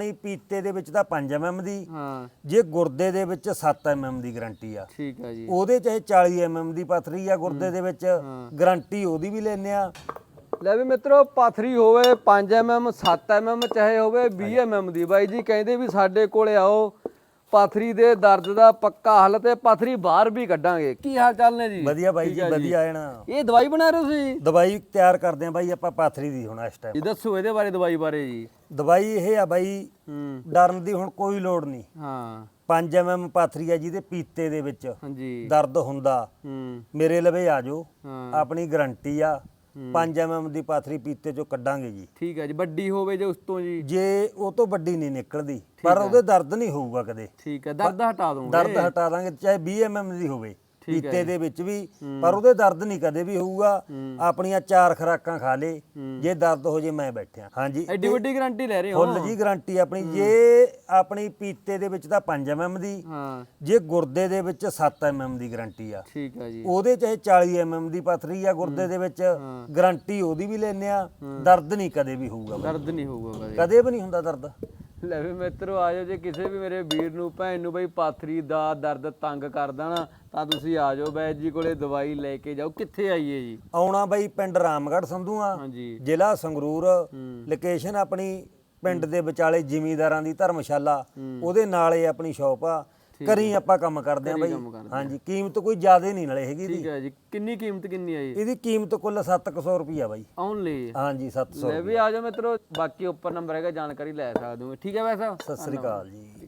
ਨਹੀਂ ਪੀਤੇ ਦੇ ਵਿੱਚ ਤਾਂ 5 ਐਮਐਮ ਦੀ ਹਾਂ। ਜੇ ਗੁਰਦੇ ਦੇ ਵਿੱਚ 7 ਐਮਐਮ ਦੀ ਗਾਰੰਟੀ ਆ। ਠੀਕ ਹੈ ਜੀ। ਉਹਦੇ ਚਾਹੇ 40 ਐਮਐਮ ਦੀ ਪਥਰੀ ਆ ਗੁਰਦੇ ਦੇ ਵਿੱਚ ਗਾਰੰਟੀ ਉਹਦੀ ਵੀ ਲੈਨੇ ਆ। ਲੈ ਵੀ ਮਿੱਤਰੋ ਪਾਥਰੀ ਹੋਵੇ 5 mm 7 mm ਚਾਹੇ ਹੋਵੇ 20 mm ਦੀ। ਬਾਈ ਜੀ ਕਹਿੰਦੇ ਵੀ ਸਾਡੇ ਕੋਲੇ ਆਓ ਪਾਥਰੀ ਦੇ ਦਰਦ ਦਾ ਪੱਕਾ ਹੱਲ ਤੇ ਪਾਥਰੀ ਬਾਹਰ ਵੀ ਕੱਢਾਂਗੇ। ਕੀ ਹਾਲ ਚਾਲ ਨੇ ਜੀ? ਵਧੀਆ ਬਾਈ ਜੀ ਵਧੀਆ ਐਣਾ ਇਹ ਦਵਾਈ ਬਣਾ ਰਹੇ ਹੋ ਤੁਸੀਂ? ਦਵਾਈ ਤਿਆਰ ਕਰਦੇ ਆ ਬਾਈ ਆਪਾਂ ਪਾਥਰੀ ਦੀ ਹੁਣ ਇਸ ਟਾਈਮ ਜੀ ਦੱਸੋ ਇਹਦੇ ਬਾਰੇ ਦਵਾਈ ਬਾਰੇ ਜੀ। ਦਵਾਈ ਇਹ ਆ ਬਾਈ ਹੂੰ। ਡਰਨ ਦੀ ਹੁਣ ਕੋਈ ਲੋੜ ਨਹੀਂ। ਹਾਂ। 5 ਐਮਐਮ ਪਾਥਰੀ ਆ ਜਿਹਦੇ ਪੀਤੇ ਦੇ ਵਿੱਚ ਹਾਂਜੀ। ਦਰਦ ਹੁੰਦਾ। ਹੂੰ। ਮੇਰੇ ਲਵੇ ਆ ਜਾਓ। ਹਾਂ। ਆਪਣੀ ਗਾਰੰਟੀ ਆ। 5 ਐਮਐਮ ਦੀ ਪਾਥਰੀ ਪੀਤੇ ਚੋਂ ਕੱਢਾਂਗੇ ਜੀ। ਠੀਕ ਹੈ ਜੀ ਵੱਡੀ ਹੋਵੇ ਜੇ ਉਸ ਤੋਂ ਜੀ। ਜੇ ਉਹ ਤੋਂ ਵੱਡੀ ਨਹੀਂ ਨਿਕਲਦੀ ਪਰ ਉਹਦੇ ਦਰਦ ਨਹੀਂ ਹੋਊਗਾ ਕਦੇ। ਠੀਕ ਹੈ ਦਰਦ ਹਟਾ ਦੂੰਗੇ ਦਰਦ ਹਟਾ ਦਾਂਗੇ ਚਾਹੇ 20 ਐਮਐਮ ਦੀ ਹੋਵੇ। ਪੀਤੇ ਦੇ ਵਿੱਚ ਵੀ ਪਰ ਉਹਦੇ ਦਰਦ ਨਹੀਂ ਕਦੇ ਵੀ ਹੋਊਗਾ। ਆਪਣੀਆਂ ਚਾਰ ਖਰਾਕਾਂ ਖਾ ਲੇ ਜੇ ਦਰਦ ਹੋ ਜੇ ਮੈਂ ਬੈਠਿਆ। ਹਾਂਜੀ ਐਡੀ ਵੱਡੀ ਗਾਰੰਟੀ ਲੈ ਰਹੇ ਹੋ। ਫੁੱਲ ਜੀ ਗਾਰੰਟੀ ਆਪਣੀ। ਜੇ ਆਪਣੀ ਪੀਤੇ ਦੇ ਵਿੱਚ ਤਾਂ 5 ਐਮਐਮ ਦੀ ਹਾਂ। ਜੇ ਗੁਰਦੇ ਦੇ ਵਿੱਚ 7 ਐਮਐਮ ਦੀ ਗਾਰੰਟੀ ਆ। ਠੀਕ ਹੈ ਜੀ। ਉਹਦੇ ਚਾਹੇ 40 ਐਮਐਮ ਦੀ ਪਥਰੀ ਆ ਗੁਰਦੇ ਦੇ ਵਿੱਚ ਗਾਰੰਟੀ ਉਹਦੀ ਵੀ ਲੈਨੇ ਆ। ਦਰਦ ਨਹੀਂ ਕਦੇ ਵੀ ਹੋਊਗਾ। ਦਰਦ ਨਹੀਂ ਹੋਊਗਾ ਕਦੇ। ਕਦੇ ਵੀ ਨਹੀਂ ਹੁੰਦਾ ਦਰਦ। ਲੈ ਵੀ ਮਿੱਤਰੋ ਆ ਜਾਓ ਜੇ ਕਿਸੇ ਵੀ ਮੇਰੇ ਵੀਰ ਨੂੰ ਭੈਣ ਨੂੰ ਬਈ ਪਾਥਰੀ ਦਾ ਦਰਦ ਤੰਗ ਕਰਦਾ ਨਾ ਤਾਂ ਤੁਸੀਂ ਆ ਜਾਓ ਬੈਜ ਜੀ ਕੋਲੇ ਦਵਾਈ ਲੈ ਕੇ ਜਾਓ। ਕਿੱਥੇ ਆਈਏ ਜੀ? ਆਉਣਾ ਬਾਈ ਪਿੰਡ ਰਾਮਗੜ੍ਹ ਸੰਧੂਆ ਹਾਂਜੀ। ਜ਼ਿਲ੍ਹਾ ਸੰਗਰੂਰ। ਲੋਕੇਸ਼ਨ ਆਪਣੀ ਪਿੰਡ ਦੇ ਵਿਚਾਲੇ ਜ਼ਿਮੀਂਦਾਰਾਂ ਦੀ ਧਰਮਸ਼ਾਲਾ। ਉਹਦੇ ਨਾਲ ਹੀ ਆਪਣੀ ਸ਼ਾਪ ਆ। ਕਰੀ ਆਪਾਂ ਕੰਮ ਕਰਦੇ ਆ ਬਾਈ। ਹਾਂਜੀ ਕੀਮਤ ਕੋਈ ਜ਼ਿਆਦਾ ਨਹੀਂ ਨਾਲੇ ਹੈਗੀ ਠੀਕ ਦੀ ਹੈ ਜੀ। ਕਿੰਨੀ ਕੀਮਤ ਕਿੰਨੀ ਹੈ ਜੀ ਇਹਦੀ ਕੀਮਤ ਕੁੱਲ 700 ਰੁਪਈਆ ਬਾਈ। ਓਨਲੀ ਹਾਂਜੀ 700 ਲੈ ਵੀ ਆ ਜਾਓ ਮਿੱਤਰੋ। ਬਾਕੀ ਉੱਪਰ ਨੰਬਰ ਹੈਗਾ ਜਾਣਕਾਰੀ ਲੈ ਸਕਦੇ ਹੋ। ਠੀਕ ਹੈ ਵੈਸਾ ਸਤਿ ਸ੍ਰੀ ਅਕਾਲ ਜੀ।